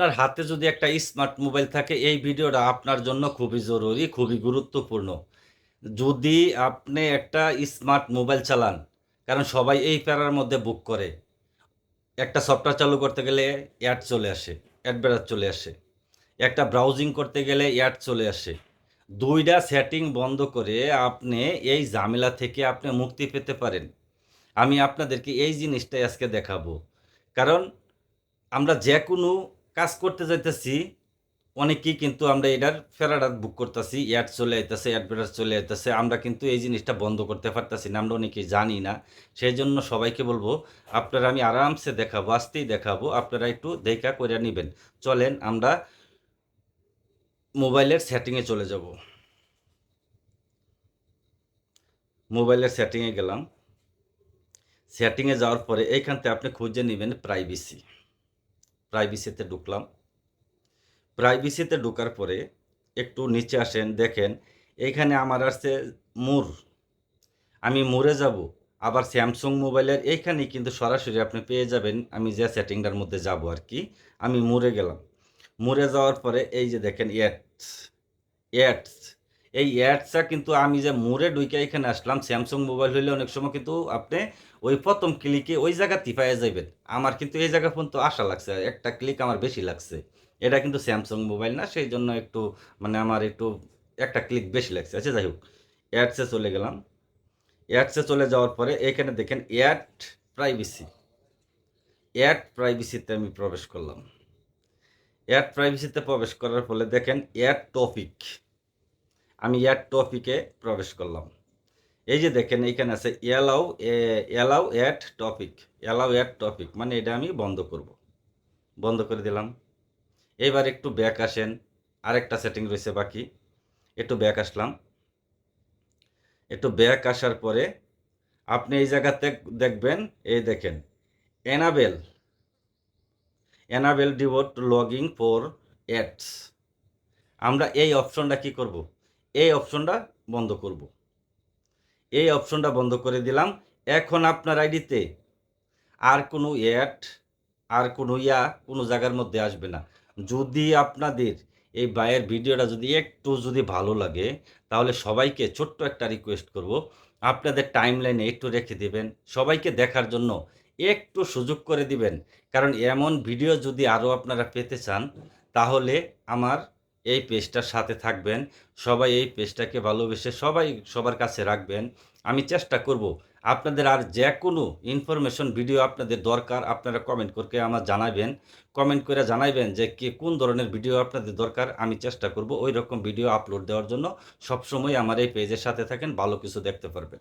আপনার হাতে যদি একটা স্মার্ট মোবাইল থাকে, এই ভিডিওটা আপনার জন্য খুবই জরুরি, খুবই গুরুত্বপূর্ণ। যদি আপনি একটা স্মার্ট মোবাইল চালান, কারণ সবাই এই প্যারার মধ্যে বুক করে, একটা সফটওয়্যার চালু করতে গেলে অ্যাড চলে আসে অ্যাডভার্টাইজ চলে আসে, একটা ব্রাউজিং করতে গেলে অ্যাড চলে আসে, দুইটা সেটিং বন্ধ করে আপনি এই ঝামেলা থেকে আপনি মুক্তি পেতে পারেন। আমি আপনাদেরকে এই জিনিসটাই আজকে দেখাবো। কারণ আমরা যে কোনো কাজ করতে যাইতেছি, অনেকেই কিন্তু আমরা এটার ফেরাটা বুক করতেছি অ্যাড চলে আইতেছে, অ্যাডভার্টাইজ চলে আইতেছে, আমরা কিন্তু এই জিনিসটা বন্ধ করতে পারতেছি না, আমরা অনেকেই জানি না। সেই জন্য সবাইকে বলব, আপনারা আমি আরামসে দেখাবো, আসতেই দেখাবো, আপনারা একটু দেখা করে নেবেন। চলেন আমরা মোবাইলের সেটিংয়ে চলে যাব। মোবাইলের সেটিংয়ে গেলাম। সেটিংয়ে যাওয়ার পরে এইখানতে আপনি খুঁজে নেবেন প্রাইভেসি প্রাইভেসিতে ঢুকলাম। প্রাইভেসিতে ঢোকার পরে একটু নিচে আসেন, দেখেন এইখানে আমার আসছে মুর। আমি মুরে যাব, আবার স্যামসুং মোবাইলের এইখানেই কিন্তু সরাসরি আপনি পেয়ে যাবেন, আমি যে সেটিংটার মধ্যে যাব আর কি, আমি মুরে গেলাম। মুরে যাওয়ার পরে এই যে দেখেন অ্যাডস অ্যাডস এই অ্যাডসটা কিন্তু আমি যে মোড়ে ঢুকে এখানে আসলাম স্যামসুং মোবাইল হইলে অনেক সময় কিন্তু আপনি ওই প্রথম ক্লিকে ওই জায়গা টিপাইয়া যাবেন আমার কিন্তু এই জায়গা পর্যন্ত আশা লাগছে, একটা ক্লিক আমার বেশি লাগছে। এটা কিন্তু স্যামসাং মোবাইল না সেই জন্য একটু মানে আমার একটু একটা ক্লিক বেশি লাগছে। আচ্ছা যাই হোক অ্যাডসে চলে গেলাম। অ্যাডসে চলে যাওয়ার পরে এখানে দেখেন অ্যাড প্রাইভেসি অ্যাড প্রাইভেসিতে আমি প্রবেশ করলাম। অ্যাড প্রাইভেসিতে প্রবেশ করার ফলে দেখেন অ্যাড টপিক আমি অ্যাড টপিকে প্রবেশ করলাম। এই যে দেখেন এইখানে আছে allow allow add topic allow add topic মানে এটা আমি বন্ধ করব। বন্ধ করে দিলাম। এবার একটু ব্যাক আসেন, আরেকটা সেটিং রয়েছে বাকি। একটু ব্যাক আসলাম। একটু ব্যাক আসার পরে আপনি এই জায়গাতে দেখবেন, এই দেখেন এনাবেল এনাবেল ডিভোট লগিং ফর অ্যাডস আমরা এই অপশনটা কি করব? এই অপশনটা বন্ধ করব। এই অপশনটা বন্ধ করে দিলাম। এখন আপনার আইডিতে আর কোনো অ্যাড, আর কোনো ইয়া কোনো জায়গার মধ্যে আসবে না। যদি আপনাদের এই বায়ের ভিডিওটা যদি একটু যদি ভালো লাগে, তাহলে সবাইকে ছোট্ট একটা রিকোয়েস্ট করব। আপনাদের টাইম লাইনে একটু রেখে দিবেন। সবাইকে দেখার জন্য একটু সুযোগ করে দিবেন। কারণ এমন ভিডিও যদি আরও আপনারা পেতে চান, তাহলে আমার এই পেজটার সাথে থাকবেন, সবাই এই পেজটাকে ভালোবেসে সবাই সবার কাছে রাখবেন। আমি চেষ্টা করব আপনাদের আর যে কোনো ইনফরমেশন ভিডিও আপনাদের দরকার, আপনারা কমেন্ট করে আমার জানাবেন কমেন্ট করে জানাবেন যে কে কোন ধরনের ভিডিও আপনাদের দরকার, আমি চেষ্টা করব ওই রকম ভিডিও আপলোড দেওয়ার জন্য। সবসময় আমার এই পেজের সাথে থাকেন, ভালো কিছু দেখতে পারবেন।